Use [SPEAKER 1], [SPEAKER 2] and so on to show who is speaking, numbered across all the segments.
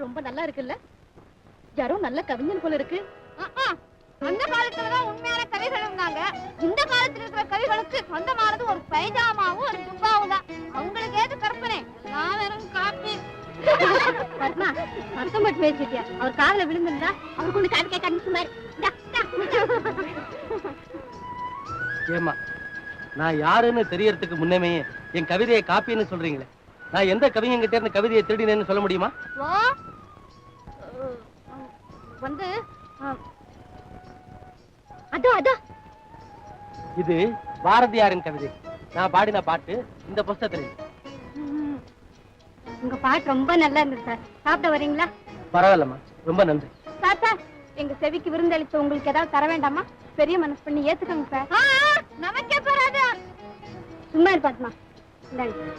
[SPEAKER 1] பாட்டு ரொம்ப நல்லா இருக்குல்ல? யாரோ நல்ல கவிஞன் போல இருக்கு.
[SPEAKER 2] அந்த காலத்துலதான் உண்மையான கவிகள் இருந்தாங்க. இந்த காலத்துல இருக்கிற கவிகளுக்கு சொந்தமானது ஒரு பைஜாமாவும் ஒரு துப்பாவும் தான். அவங்களுக்கு ஏது கற்பனை? நான் வெறும் காப்பி.
[SPEAKER 1] பத்மா அர்த்தம் மட்டும் பேசிட்டியா? அவர் காதுல விழுந்திருந்தா அவர் கொண்டு காது கேட்க சுமார்
[SPEAKER 3] ஏமா நான் யாருன்னு தெரியறதுக்கு முன்னமே என் கவிதையை காப்பின்னு சொல்றீங்களே. நான் எந்த கவிஞங்கிட்ட இருந்து கவிதையை திருடினேன்னு சொல்ல முடியுமா?
[SPEAKER 1] வந்து அதோ அதோ.
[SPEAKER 3] இது பாரதியாரின் கவிதை. நான் பாடின பாட்டு இந்த புஸ்தகத்துல.
[SPEAKER 1] உங்க பாட்டு ரொம்ப நல்லா இருந்தது சார். சாப்பிட வரீங்களா?
[SPEAKER 3] பரவாயில்லம்மா. ரொம்ப நன்றி.
[SPEAKER 1] சார் சார் எங்க செவிக்கு விருந்தளிச்ச உங்களுக்கு ஏதாவது தர வேண்டாமா? பெரிய மனசு பண்ணி ஏத்துக்கோங்க சார்.
[SPEAKER 2] நமக்கே போறாது?
[SPEAKER 1] சும்மா இரு பாத்மா இந்தாங்க.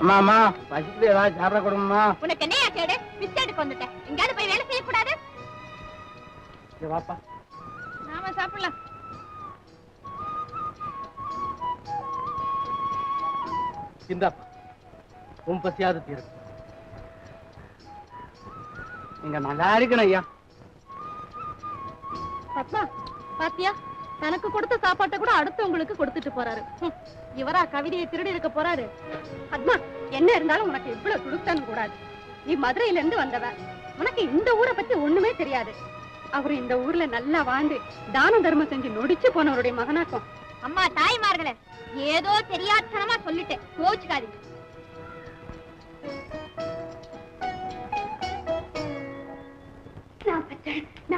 [SPEAKER 3] அம்மா அம்மா பசிக்குது ஏதாவது சாப்பிட கொடுங்கம்மா.
[SPEAKER 2] உனக்கு என்னையா கேடு? எடுக்க வந்துட்டேன். எங்கேயாவது போய் வேலை செய்யக்கூடாது?
[SPEAKER 3] இங்க வாப்பா.
[SPEAKER 2] நாம சாப்பிடலாம்.
[SPEAKER 3] இந்தாப்பா. உன் பசியாவது தீரும். நீங்க நல்லா இருக்கணும் ஐயா.
[SPEAKER 1] பாத்தியா? தனக்கு கொடுத்த சாப்பாட்டை கூட அடுத்தவங்களுக்கு கொடுத்துட்டு போறாரு. ஹம், இவரா கவிதையை திருடி இருக்க போறாரு. பத்மா என்ன இருந்தாலும் உனக்கு இவ்வளவு துடுத்தன் கூடாது. நீ மதுரையில இருந்து வந்தவ. உனக்கு இந்த ஊரை பத்தி ஒண்ணுமே தெரியாது. அவரு இந்த ஊர்ல நல்லா வாழ்ந்து தான தர்மம் செஞ்சு நொடிச்சு போனவருடைய மகனாக்கும்.
[SPEAKER 2] அம்மா தாய்மார்களே ஏதோ தெரியாதனமா சொல்லிட்டேன். கோச்சுக்காதீங்க.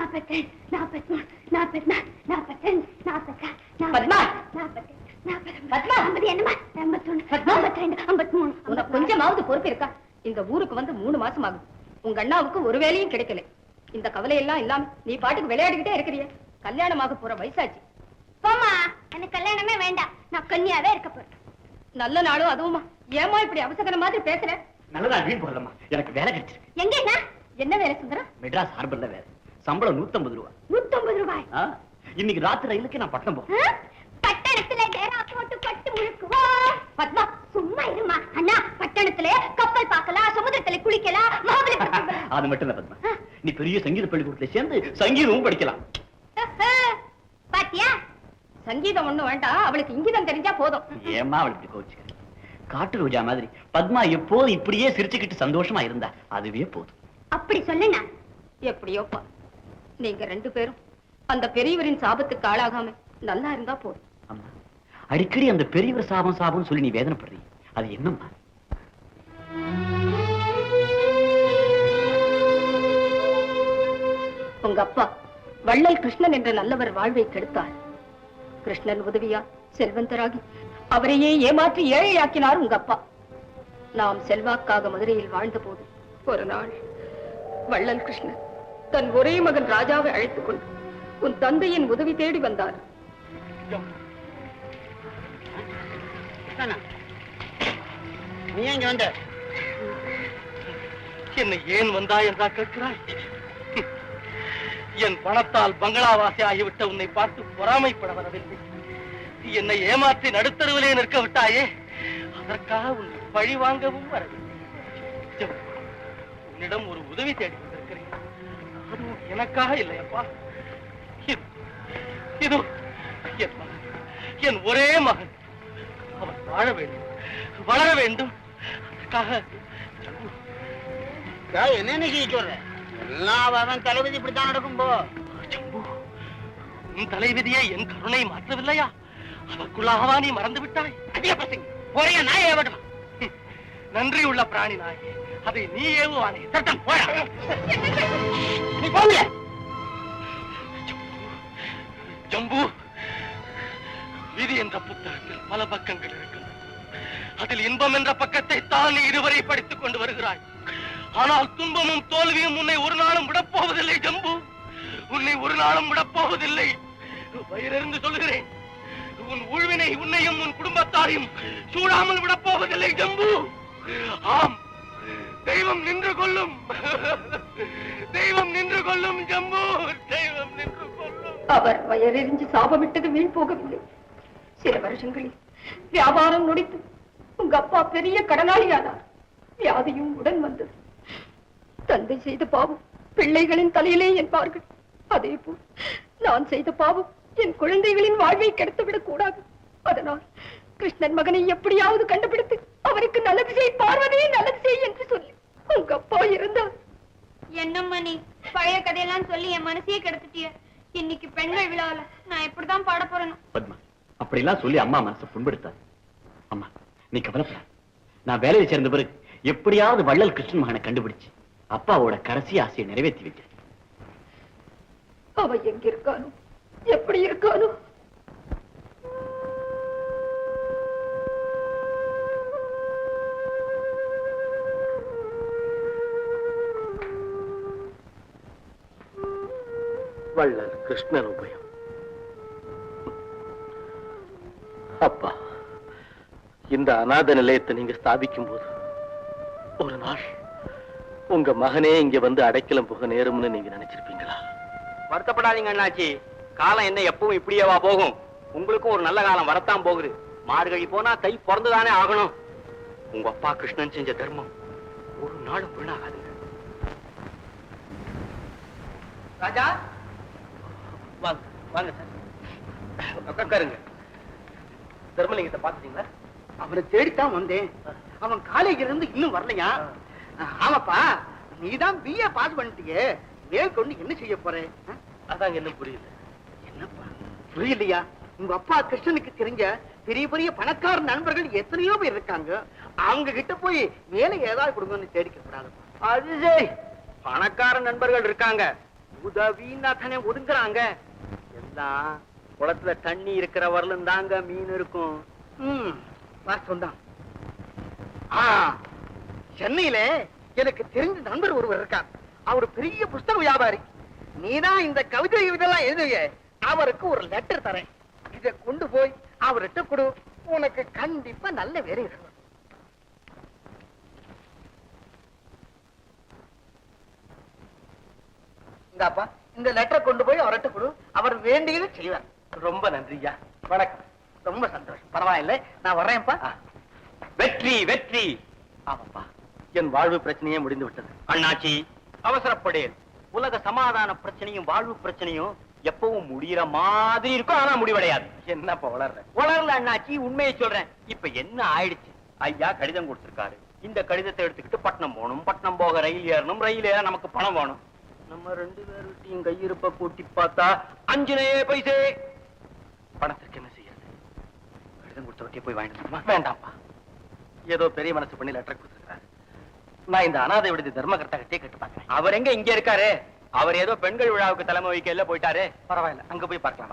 [SPEAKER 1] நாற்பத்தி நாற்பத்தி நாற்பத்தி. நாற்பத்தி
[SPEAKER 4] கொஞ்சமாவது பொறுப்பு இருக்கா? இந்த ஊருக்கு வந்து மூணு மாசம் ஆகுது உங்க அண்ணாவுக்கு ஒரு வேலையும் கிடைக்கல. இந்த கவலை எல்லாம் இல்லாம நீ பாட்டுக்கு விளையாடிக்கிட்டே இருக்கிறிய. கல்யாணமாக போற வயசாச்சு.
[SPEAKER 2] போமா எனக்கு கல்யாணமே வேண்டாம். நான் கன்னியாவே இருக்க போறேன்.
[SPEAKER 4] நல்ல நாளும் அதுவுமா. ஏமா இப்படி அவசகர மாதிரி பேசுற?
[SPEAKER 5] நல்லதா வீண் போகலம்மா எனக்கு வேலை கிடைச்சிருக்கு.
[SPEAKER 2] எங்க
[SPEAKER 4] என்ன வேலை சுந்தரம்?
[SPEAKER 5] மெட்ராஸ் ஹார்பர்ல வேலை. சம்பளம் நூத்தம்பது ரூபா
[SPEAKER 2] நூத்தம்பது ரூபாய்?
[SPEAKER 5] இன்னைக்கு ராத்திரி ரயிலுக்கு நான் பட்டணம் போறேன்?
[SPEAKER 2] பட்டணத்துல டேரா போட்டு பட்டு முழுக்குவோம்.
[SPEAKER 4] பத்மா
[SPEAKER 2] சும்மா இருமா. அண்ணா பட்டணத்துல கப்பல் பார்க்கலாம் சமுதிரத்துல குளிக்கலாம் மகாபலிபுரம்
[SPEAKER 5] அது மட்டும் இல்ல பத்மா. நீ பெரிய சங்கீத பள்ளிக்கூடத்துல சேர்ந்து சங்கீதமும் படிக்கலாம்.
[SPEAKER 2] பாத்தியா?
[SPEAKER 4] சங்கீதம் ஒண்ணும் வேண்டாம். அவளுக்கு இங்கிதம் தெரிஞ்சா போதும்.
[SPEAKER 5] ஏமா அவள் இப்படி கோச்சுக்க காட்டு ரோஜா மாதிரி பத்மா எப்போதும் இப்படியே சிரிச்சுக்கிட்டு சந்தோஷமா இருந்தா அதுவே போதும்.
[SPEAKER 2] அப்படி சொல்லுண்ணா.
[SPEAKER 4] எப்படியோப்பா நீங்க ரெண்டு பேரும். அந்த பெரியவரின் சாபத்துக்கு ஆளாகாம நல்லா இருந்தா போதும்.
[SPEAKER 5] அம்மா அடிக்கடி அந்த பெரியவர் சாபம் சாபம் சொல்லி நீ வேதனைப்படுறீ. அது என்னம்மா?
[SPEAKER 4] உங்க அப்பா வள்ளல் கிருஷ்ணன் என்ற நல்லவர் வாழ்வை கெடுத்தார். கிருஷ்ணன் உதவியா செல்வந்தராகி அவரையே ஏமாற்றி ஏழையாக்கினார் உங்க அப்பா. நாம் செல்வாக்காக மதுரையில் வாழ்ந்த போது ஒரு நாள் வள்ளல் கிருஷ்ணன் தன் ஒரே மகன் ராஜாவை அழைத்துக் கொண்டு உன் தந்தையின் உதவி தேடி வந்தார்.
[SPEAKER 3] நீ எங்க வந்த? என்னை ஏன் வந்தா என்றா கேட்கிறாய்? என் பணத்தால் பங்களாவாசி ஆகிவிட்ட உன்னை பார்த்து பொறாமைப்பட வரவில்லை. என்னை ஏமாற்றி நடுத்தருவிலே நிற்க விட்டாயே அதற்காக உன்னை பழி வாங்கவும் வரவில்லை. என்னிடம் உன்னிடம் ஒரு உதவி தேடி அதுவும் எனக்காக இல்லையப்பா. இது- இது என் மகன் என் ஒரே மகன். அவன் வாழ வேண்டும் வளர வேண்டும். அதற்காக ஜம்பு,
[SPEAKER 6] என்ன சொல்ற? எல்லாம் அவன் தளபதி இப்படித்தான் நடக்கும் போ.
[SPEAKER 3] உன் தலைவிதியை என் கருணை மாற்றவில்லையா? அதற்குள்ளாகவா நீ மறந்து விட்டாய்.
[SPEAKER 6] அதிக பசங்க ஒரே நாயை ஏவட்டும்
[SPEAKER 3] நன்றி உள்ள பிராணி நாய் அதை நீ ஏவுவானே. சட்டம் போயா
[SPEAKER 6] நீ போங்க
[SPEAKER 3] ஜம்பு விதி என்ற புத்தகத்தில் பல பக்கங்கள் இருக்கின்றன. அதில் இன்பம் என்ற பக்கத்தை தான் நீ இதுவரை படித்துக் கொண்டு வருகிறாய். ஆனால் துன்பமும் தோல்வியும் உன்னை ஒரு நாளும் விடப்போவதில்லை ஜம்பு. உன்னை ஒரு நாளும் விடப்போவதில்லை. வயிறிருந்து சொல்லுகிறேன் உன் உழ்வினை உன்னையும் உன் குடும்பத்தாரையும் சூடாமல் விடப்போவதில்லை ஜம்பு. ஆம். தெய்வம் நின்று கொள்ளும். தெய்வம் நின்று கொள்ளும் ஜம்பு தெய்வம் நின்று கொள்ளும்.
[SPEAKER 4] அவர் வயலெறிஞ்சு சாபமிட்டது வீண் போகவில்லை. சில வருஷங்களில் வியாபாரம் நொடித்து உங்க அப்பா பெரிய கடனாளியானார். வியாதியும் உடன் வந்தது. தந்தை செய்த பாவம் பிள்ளைகளின் தலையிலே என்பார்கள். அதே போல் நான் செய்த பாவம் என் குழந்தைகளின் வாழ்வை கெடுத்துவிடக் கூடாது அதனால் கிருஷ்ணன் மகனை எப்படியாவது கண்டுபிடித்து அவருக்கு நல்லது செய் பார்வதி நல்லது செய் என்று சொல்லி. உங்க அப்பா இருந்தார்.
[SPEAKER 2] என்னம்மா நீ? பழைய கதையெல்லாம் சொல்லி என் மனசையே கெடுத்துட்டிய. இன்னைக்கு பெண்கள் விழாவில் நான் எப்படிதான் பாட போறேன்னு
[SPEAKER 5] பத்மா அப்படிலாம் சொல்லி அம்மா மனசை புண்படுத்தாது. அம்மா நீ கவலைப்பட நான் வேலையை சேர்ந்த பிறகு எப்படியாவது வள்ளல் கிருஷ்ணன் மகனை கண்டுபிடிச்சு அப்பாவோட கடைசி ஆசையை நிறைவேற்றி வைக்கிறேன்.
[SPEAKER 4] அவ எங்க இருக்கானோ? எப்படி இருக்கானோ?
[SPEAKER 3] வள்ளல் கிருஷ்ணன் உபயம் அப்பா இந்த அநாத நிலையத்தை நீங்க ஸ்தாபிக்கும் போது ஒரு நாள் உங்க மகனே இங்க வந்து அடைக்கலம் போக நேரும்னு நீங்க நினைச்சிருப்பீங்களா?
[SPEAKER 5] வருத்தப்படாதீங்க அண்ணாச்சி. காலம் என்ன எப்பவும் இப்படியேவா போகும்? உங்களுக்கும் ஒரு நல்ல காலம் வரத்தான் போகுது. மார்கழி போனா தை பிறந்துதானே ஆகணும். உங்க அப்பா கிருஷ்ணன் செஞ்ச தர்மம் ஒரு நாளும் வீணாகாதுங்க. ராஜா?
[SPEAKER 3] வாங்க வாங்க சார். உட்காருங்க. தர்மலிங்கத்தை பாத்துட்டீங்களா
[SPEAKER 6] அவரை தேடித்தான் வந்தேன். அவன் காலேஜ்ல இருந்து இன்னும் வரலையா? ஆமாப்பா நீதான் பிஏ பாஸ் பண்ணிட்டியே. மேற்கொண்டு என்ன செய்ய போற? ஆ?
[SPEAKER 3] அதாங்க என்ன புரியல.
[SPEAKER 6] என்னப்பா புரியலையா? உங்க அப்பா கிருஷ்ணனுக்கு தெரிஞ்ச பெரிய பெரிய பணக்கார நண்பர்கள் எத்தனையோ பேர் இருக்காங்க. அவங்க கிட்ட போய் வேலை ஏதாவது கொடுங்கன்னு தேடிக்க கூடாது
[SPEAKER 5] அது பணக்கார நண்பர்கள் இருக்காங்க. உதவின்னா தானே ஒதுங்குறாங்க. எல்லாம் குளத்துல தண்ணி இருக்கிற வரலும் தாங்க மீன் இருக்கும்.
[SPEAKER 6] வாஸ்தவம் தான் சென்னையில எனக்கு தெரிஞ்ச நண்பர் ஒருவர் இருக்கார். அவர் பெரிய புஸ்தக வியாபாரி. நீதான் இந்த கவிதை இதெல்லாம் எழுதுவிய அவருக்கு ஒரு லெட்டர் தரேன். இத கொண்டு போய் அவர்கிட்ட கொடு. உனக்கு கண்டிப்பா நல்ல வேலை இருக்கும். இந்தாப்பா. இந்த லெட்டரை கொண்டு போய் அவர்கிட்ட கொடு. அவர் வேண்டியதை செய்வார்.
[SPEAKER 3] ரொம்ப நன்றியா வணக்கம்.
[SPEAKER 6] ரொம்ப சந்தோஷம். பரவாயில்ல. நான் வர்றேன்ப்பா.
[SPEAKER 5] வெற்றி வெற்றி.
[SPEAKER 3] ஆமாப்பா. என் வாழ்வு பிரச்சனையே முடிந்து விட்டது.
[SPEAKER 5] அண்ணாச்சி. அவசரப்படேன். உலக சமாதான பிரச்சனையும் வாழ்வு பிரச்சனையும் எப்பவும் முடியற மாதிரி இருக்கும். ஆனா முடிவடையாது.
[SPEAKER 3] என்னப்பா வளர்ற?
[SPEAKER 5] வளரல அண்ணாச்சி. உண்மையை சொல்றேன். இப்ப என்ன ஆயிடுச்சு? ஐயா கடிதம் கொடுத்திருக்காரு. இந்த கடிதத்தை எடுத்துக்கிட்டு பட்னம் போகணும். பட்னம் போக ரயில் ஏறணும். ரயில் ஏற நமக்கு பணம் வேணும். நம்ம ரெண்டு பேருட்டையும் கையிருப்ப கூட்டி பார்த்தா அஞ்சுனையே பைசே.
[SPEAKER 3] பணத்திற்கு என்ன செய்யறது
[SPEAKER 5] கடிதம் கொடுத்தவட்டே போய் வாங்கிட்டு
[SPEAKER 3] வேண்டாம்ப்பா. ஏதோ பெரிய மனசு பண்ணி லெட்டர் கொடுத்துருக்காரு நான் இந்த அனாதை விடுதி தர்மகர்த்தா கிட்டே கேட்டு பார்க்கிறேன்.
[SPEAKER 5] அவர் எங்க இங்க இருக்காரு? அவர் ஏதோ பெண்கள் விழாவுக்கு தலைமை வைக்கல போயிட்டாரு.
[SPEAKER 3] பரவாயில்ல அங்க போய் பார்க்கலாம்?